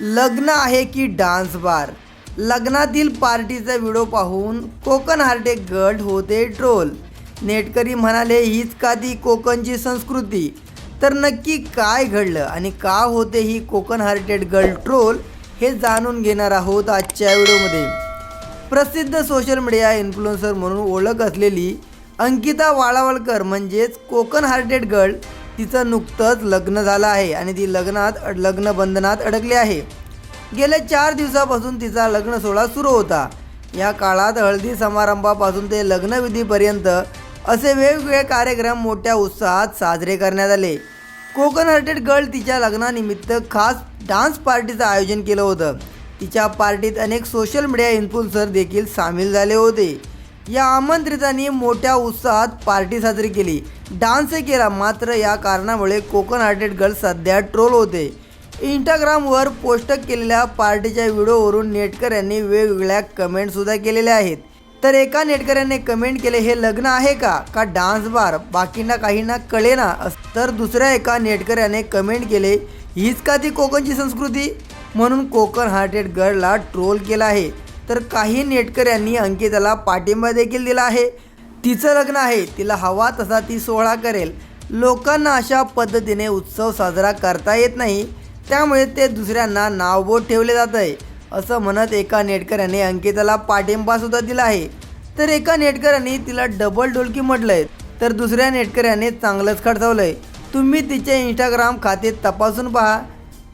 लग्न आहे की डान्स बार? लग्नातील पार्टीचा व्हिडिओ पाहून कोकण हार्टे गट होते ट्रोल. नेटकरी म्हणाले हीच का ती कोकणची संस्कृती? तर नक्की काय घडलं आणि का होते ही कोकण हार्टेड गर्ल ट्रोल हे जाणून घेणार आहोत आजच्या व्हिडिओमध्ये. प्रसिद्ध सोशल मीडिया इन्फ्लुएन्सर म्हणून ओळख असलेली अंकिता वाळावळकर म्हणजेच कोकण हार्टेड गर्ल तिचं नुकतंच लग्न झालं आहे आणि ती लग्नात अड- लग्न बंधनात अडकली आहे. गेल्या चार दिवसापासून तिचा लग्न सोहळा सुरू होता. या काळात हळदी समारंभापासून ते लग्नविधीपर्यंत असे वेगवेगळे कार्यक्रम मोठ्या उत्साहात साजरे करण्यात आले. कोकण हार्टेड गर्ल तिच्या लग्नानिमित्त खास डान्स पार्टीचं आयोजन केलं होतं. तिच्या पार्टीत अनेक सोशल मीडिया इन्फ्लुएन्सर देखील सामील झाले होते. या आमंत्रितांनी मोठ्या उत्साहात पार्टी साजरी केली. डान्सही केला मात्र या कारणामुळे कोकण हार्टेड गर्ल सध्या ट्रोल होते. इंस्टाग्रामवर पोस्ट केलेल्या पार्टीच्या व्हिडिओवरून नेटकर यांनी वेगवेगळ्या कमेंटसुद्धा केलेल्या आहेत. तर एका नेटकऱ्याने कमेंट केले हे लग्न आहे का? का डान्स बार? बाकींना काहींना कळेना अस- तर दुसऱ्या एका नेटकऱ्याने कमेंट केले हीच का ती कोकणची संस्कृती? म्हणून कोकण हार्टेड गर्लला ट्रोल केला आहे. तर काही नेटकऱ्यांनी अंकिताला पाठिंबा देखील दिला आहे. तिचं लग्न आहे. तिला हवा तसा ती सोहळा करेल. लोकांना अशा पद्धतीने उत्सव साजरा करता येत नाही. त्यामुळे ते दुसऱ्यांना नावबोट ठेवले जात आहे. असं म्हणत एका नेटकऱ्याने अंकिताला पाठिंबासुद्धा दिला आहे. तर एका नेटकऱ्याने तिला डबल डोलकी म्हटलंय. तर दुसऱ्या नेटकऱ्याने चांगलंच खडसावलंय. तुम्ही तिचे इंस्टाग्राम खाते तपासून पहा.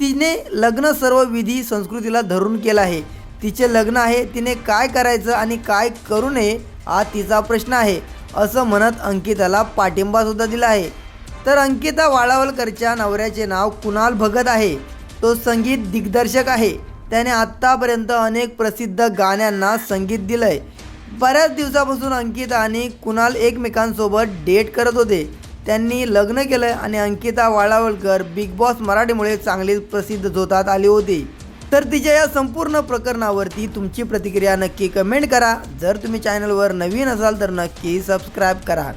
तिने लग्न सर्व विधी संस्कृतीला धरून केला आहे. तिचे लग्न आहे तिने काय करायचं आणि काय करू नये हा तिचा प्रश्न आहे असं म्हणत अंकिताला पाठिंबासुद्धा दिला आहे. तर अंकिता वाळावलकरच्या नवऱ्याचे नाव कुणाल भगत आहे? तो संगीत दिग्दर्शक आहे. त्याने आत्तापर्यंत अनेक प्रसिद्ध गाण्यांना संगीत दिलंय. बऱ्याच दिवसापासून अंकिता आणि कुणाल एकमेकांसोबत डेट करत होते. त्यांनी लग्न केलं आणि अंकिता वाळावलकर बिग बॉस मराठीमुळे चांगली प्रसिद्ध झोतात आली होती. तर तिच्या या संपूर्ण प्रकरणावरती तुमची प्रतिक्रिया नक्की कमेंट करा. जर तुम्ही चॅनलवर नवीन असाल तर नक्की सबस्क्राईब करा.